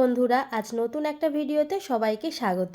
বন্ধুরা, আজ নতুন একটা ভিডিওতে সবাইকে স্বাগত।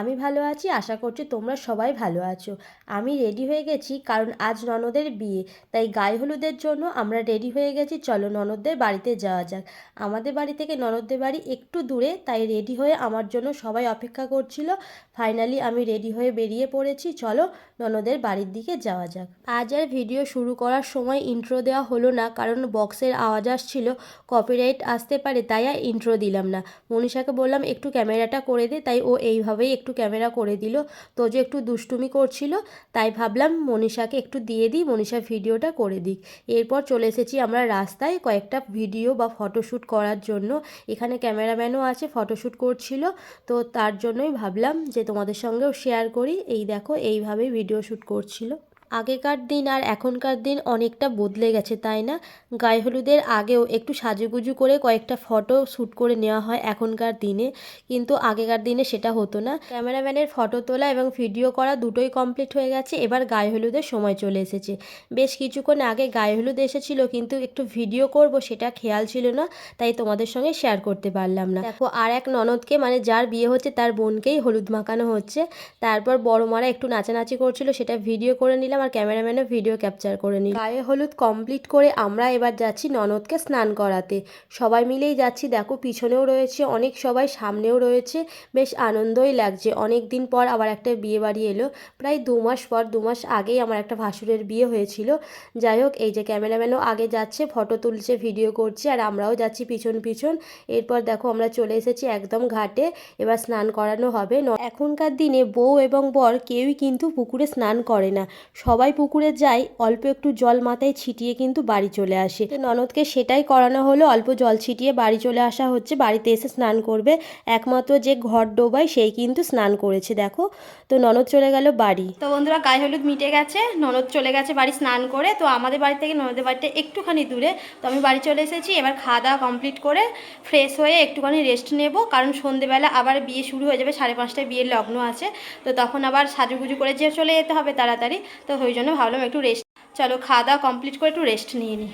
আমি ভালো আছি, আশা করছি তোমরা সবাই ভালো আছো। আমি রেডি হয়ে গেছি, কারণ আজ ননদের বিয়ে। তাই গায়ে হলুদের জন্য আমরা রেডি হয়ে গেছি, চলো ননদদের বাড়িতে যাওয়া যাক। আমাদের বাড়ি থেকে ননদদের বাড়ি একটু দূরে, তাই রেডি হয়ে আমার জন্য সবাই অপেক্ষা করছিল। ফাইনালি আমি রেডি হয়ে বেরিয়ে পড়েছি, চলো ননদের বাড়ির দিকে যাওয়া যাক। আজ আর ভিডিও শুরু করার সময় ইন্ট্রো দেওয়া হলো না, কারণ বক্সের আওয়াজ আসছিল কপিরাইট আসতে পারে, তাই আর ইন্ট্রো দিলাম না। মনীষাকে বললাম, একটু ক্যামেরাটা করে দে। তাই ও এইভাবেই একটু ক্যামেরা করে দিল। তো যে একটু দুষ্টুমি করছিল, তাই ভাবলাম মনীষাকে একটু দিয়ে দিই মনীষা ভিডিওটা করে দিক। এরপর চলে এসেছি আমরা রাস্তায় কয়েকটা ভিডিও বা ফটোশ্যুট করার জন্য। এখানে ক্যামেরাম্যানও আছে, ফটোশ্যুট করছিল। তো তার জন্যই ভাবলাম যে তোমাদের সঙ্গেও শেয়ার করি। এই দেখো, এইভাবেই ভিডিও শ্যুট করছিল। আগেকার দিন আর এখনকার দিন অনেকটা বদলে গেছে, তাই না? গায়ে হলুদের আগেও একটু সাজুগুজু করে কয়েকটা ফটো শ্যুট করে নেওয়া হয় এখনকার দিনে, কিন্তু আগেকার দিনে সেটা হতো না। ক্যামেরাম্যানের ফটো তোলা এবং ভিডিও করা দুটোই কমপ্লিট হয়ে গেছে, এবার গায়ে হলুদের সময় চলে এসেছে। বেশ কিছুক্ষণ আগে গায়ে হলুদ এসেছিল, কিন্তু একটু ভিডিও করব সেটা খেয়াল ছিল না, তাই তোমাদের সঙ্গে শেয়ার করতে পারলাম না। দেখো, আর এক ননদকে মানে যার বিয়ে হচ্ছে তার বোনকেই হলুদ মাখানো হচ্ছে। তারপর বড় মারা একটু নাচানাচি করছিল, সেটা ভিডিও করে নিলাম। আর ক্যামেরাম্যানও ভিডিও ক্যাপচার করে নিল। গায়ে হলুদ কমপ্লিট করে আমরা এবার যাচ্ছি ননদকে স্নান করাতে। সবাই মিলেই যাচ্ছি। দেখো, পিছনেও রয়েছে অনেক সবাই, সামনেও রয়েছে। বেশ আনন্দই লাগছে। অনেক দিন পর আবার একটা বিয়ে বাড়ি এলো। প্রায় দু মাস পর, দু মাস আগেই আমার একটা ভাসুরের বিয়ে হয়েছিল। যাই হোক, এই যে ক্যামেরাম্যানও আগে যাচ্ছে ফটো তুলছে ভিডিও করছে, আর আমরাও যাচ্ছি পিছন পিছন। এরপর দেখো, আমরা চলে এসেছি একদম ঘাটে। এবার স্নান করানো হবে। এখনকার দিনে বউ এবং বর কেউই কিন্তু পুকুরে স্নান করে না। সবাই পুকুরে যায়, অল্প একটু জল মাথায় ছিটিয়ে কিন্তু বাড়ি চলে আসে। ননদকে সেটাই করানো হলো, অল্প জল ছিটিয়ে বাড়ি চলে আসা হচ্ছে। বাড়িতে এসে স্নান করবে। একমাত্র যে ঘর ডোবায়, সেই কিন্তু স্নান করেছে, দেখো। তো ননদ চলে গেল বাড়ি। তো বন্ধুরা, গায়ে হলুদ মিটে গেছে। ননদ চলে গেছে বাড়ি স্নান করে। তো আমাদের বাড়ি থেকে ননদের বাড়িটা একটুখানি দূরে। তো আমি বাড়ি চলে এসেছি। এবার খাওয়া দাওয়া কমপ্লিট করে ফ্রেশ হয়ে একটুখানি রেস্ট নেব। কারণ সন্ধেবেলা আবার বিয়ে শুরু হয়ে যাবে, সাড়ে পাঁচটায় বিয়ের লগ্ন আছে। তো তখন আবার সাজুগুজু করে যে চলে যেতে হবে তাড়াতাড়ি। তো ওই জন্য ভাবলাম একটু রেস্ট চলো খাওয়া দাওয়া কমপ্লিট করে একটু রেস্ট নিয়ে নিই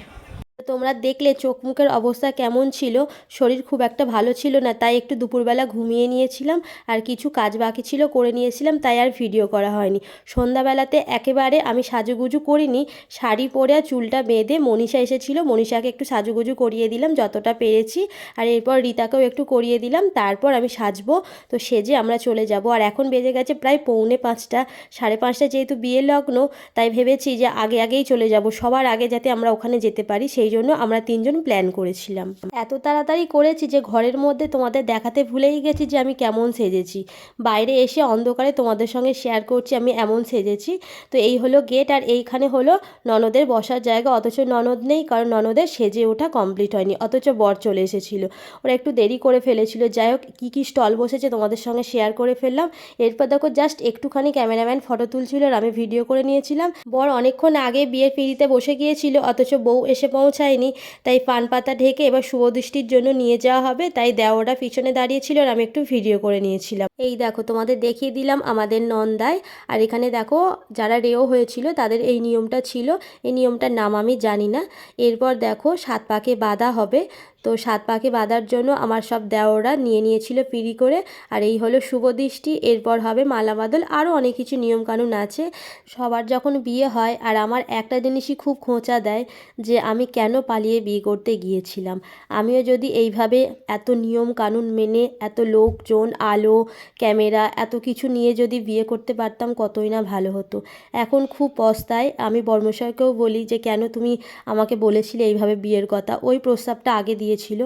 তোমরা দেখলে চোখ মুখের অবস্থা কেমন ছিল? শরীর খুব একটা ভালো ছিল না, তাই একটু দুপুরবেলা ঘুমিয়ে নিয়েছিলাম আর কিছু কাজ বাকি ছিল করে নিয়েছিলাম, তাই আর ভিডিও করা হয়নি। সন্ধ্যাবেলাতে একেবারে আমি সাজুগুজু করিনি, শাড়ি পরে আর চুলটা বেঁধে মনীষা এসেছিল, মনীষাকে একটু সাজুগুজু করিয়ে দিলাম যতটা পেরেছি আর এরপর রীতাকেও একটু করিয়ে দিলাম, তারপর আমি সাজবো, তো সেজে আমরা চলে যাব। আর এখন বেজে গেছে প্রায় পৌনে পাঁচটা, সাড়ে পাঁচটা যেহেতু বিয়ের লগ্ন, তাই ভেবেছি যে আগে আগেই চলে যাব, সবার আগে যাতে আমরা ওখানে যেতে পারি, সেই জন্য আমরা তিনজন প্ল্যান করেছিলাম। এত তাড়াতাড়ি করেছি যে ঘরের মধ্যে তোমাদের দেখাতে ভুলেই গেছি যে আমি কেমন সেজেছি। বাইরে এসে অন্ধকারে তোমাদের সঙ্গে শেয়ার করছি, আমি এমন সেজেছি। তো এই হলো গেট আর এইখানে হলো ননদের বসার জায়গা। অথচ ননদ নেই, কারণ ননদের সেজে ওঠা কমপ্লিট হয়নি। অথচ বর চলে এসেছিল। ওরা একটু দেরি করে ফেলেছিল। যাই হোক, কী কী স্টল বসেছে তোমাদের সঙ্গে শেয়ার করে ফেললাম। এরপর দেখো জাস্ট একটুখানি ক্যামেরাম্যান ফটো তুলছিল আর আমি ভিডিও করে নিয়েছিলাম। বর অনেকক্ষণ আগে বিয়ের পিড়িতে বসে গিয়েছিল। অথচ বউ এসে পৌঁছায়নি তাই পান পাতা ঢেকে এবার শুভ দৃষ্টির জন্য নিয়ে যাওয়া হবে। তাই দেওয়াটা পিছনে দাঁড়িয়েছিল আর আমি একটু ভিডিও করে নিয়েছিলাম। এই দেখো, তোমাদের দেখিয়ে দিলাম আমাদের নন্দায়। আর এখানে দেখো, যারা রেও হয়েছিল, তাদের এই নিয়মটা ছিল। এই নিয়মটার নাম আমি জানি না। এরপর দেখো, সাত পাকে বাঁধা হবে। তো সাত পাকে বাঁধার জন্য আমার সব দেওরা নিয়ে নিয়েছিল পিড়ি করে। আর এই হলো শুভদৃষ্টি এরপর হবে মালা বাদল আরও অনেক কিছু নিয়মকানুন আছে। সবার যখন বিয়ে হয়, আর আমার একটা জিনিসই খুব খোঁচা দেয় যে আমি কেন পালিয়ে বিয়ে করতে গিয়েছিলাম। আমিও যদি এইভাবে এত নিয়ম কানুন মেনে, এত লোকজন, আলো, ক্যামেরা, এত কিছু নিয়ে যদি বিয়ে করতে পারতাম, কতই না ভালো হতো। এখন খুব পস্তায়। আমি বর্মশাইকেও বলি যে, কেন তুমি আমাকে বলেছিলে এইভাবে বিয়ের কথা? ওই প্রস্তাবটা আগে দিয়েছিল।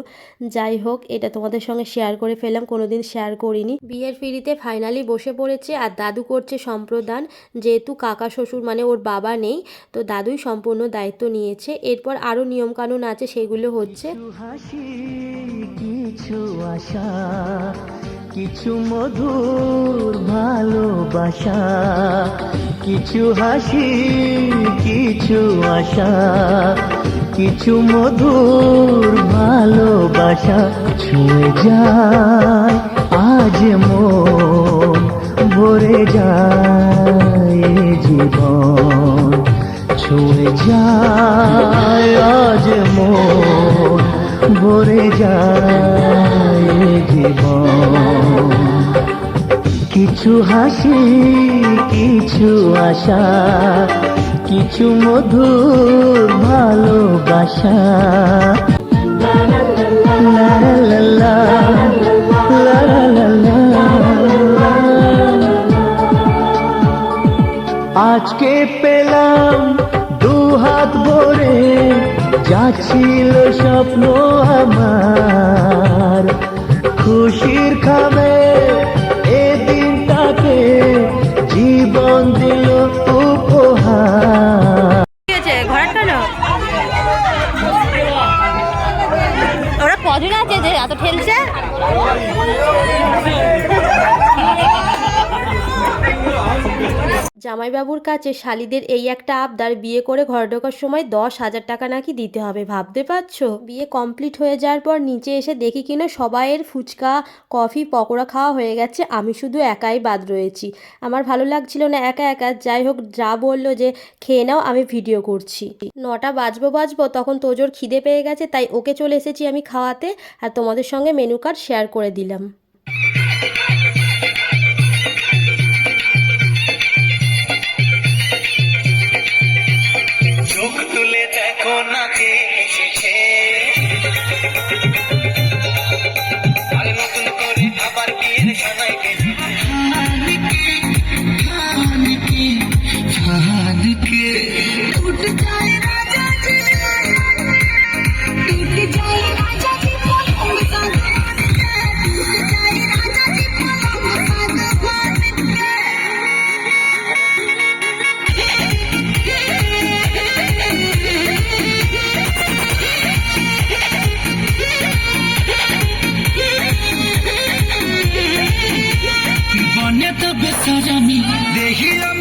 যাই হোক, এটা তোমাদের সঙ্গে শেয়ার করে ফেললাম, কোনোদিন শেয়ার করিনি। বিয়ের ফিরিতে ফাইনালি বসে পড়েছে আর দাদু করছে সম্প্রদান। যেহেতু কাকা শ্বশুর মানে ওর বাবা নেই, তো দাদুই সম্পূর্ণ দায়িত্ব নিয়েছে। এরপর আরও নিয়মকানুন আছে, সেগুলো হচ্ছে কিছু মধুর ভালোবাসা, কিছু হাসি, কিছু আশা কিছু মধুর ভালোবাসা ছুঁয়ে যায়, আজ মন ভরে যায় জীবন ছুঁয়ে যায়, আজ মন ভরে যায়, এ কিছু হাসি, কিছু আশা, কিছু মধুর ভালোবাসা। আজকে পেলাম দু হাত ভরে, যা ছিল স্বপ্ন আমার খুশির খাবে জীবন ওরা কজন আছে যে এত ঠেলছে? জামাইবাবুর কাছে শালিদের এই একটা আবদার, বিয়ে করে ঘর ঢোকার সময় দশ হাজার টাকা নাকি দিতে হবে, ভাবতে পারছ? বিয়ে কমপ্লিট হয়ে যাওয়ার পর নিচে এসে দেখি কিনা সবাইয়ের ফুচকা, কফি, পকোড়া খাওয়া হয়ে গেছে, আমি শুধু একাই বাদ রয়েছি। আমার ভালো লাগছিল না একা একা, যাই হোক, যা বলল যে খেয়ে নাও, আমি ভিডিও করছি। নটা বাজবো বাজবো, তখন তোজোর খিদে পেয়ে গেছে, তাই ওকে চলে এসেছি আমি খাওয়াতে, আর তোমাদের সঙ্গে মেনু কার্ড শেয়ার করে দিলাম। দেখিলাম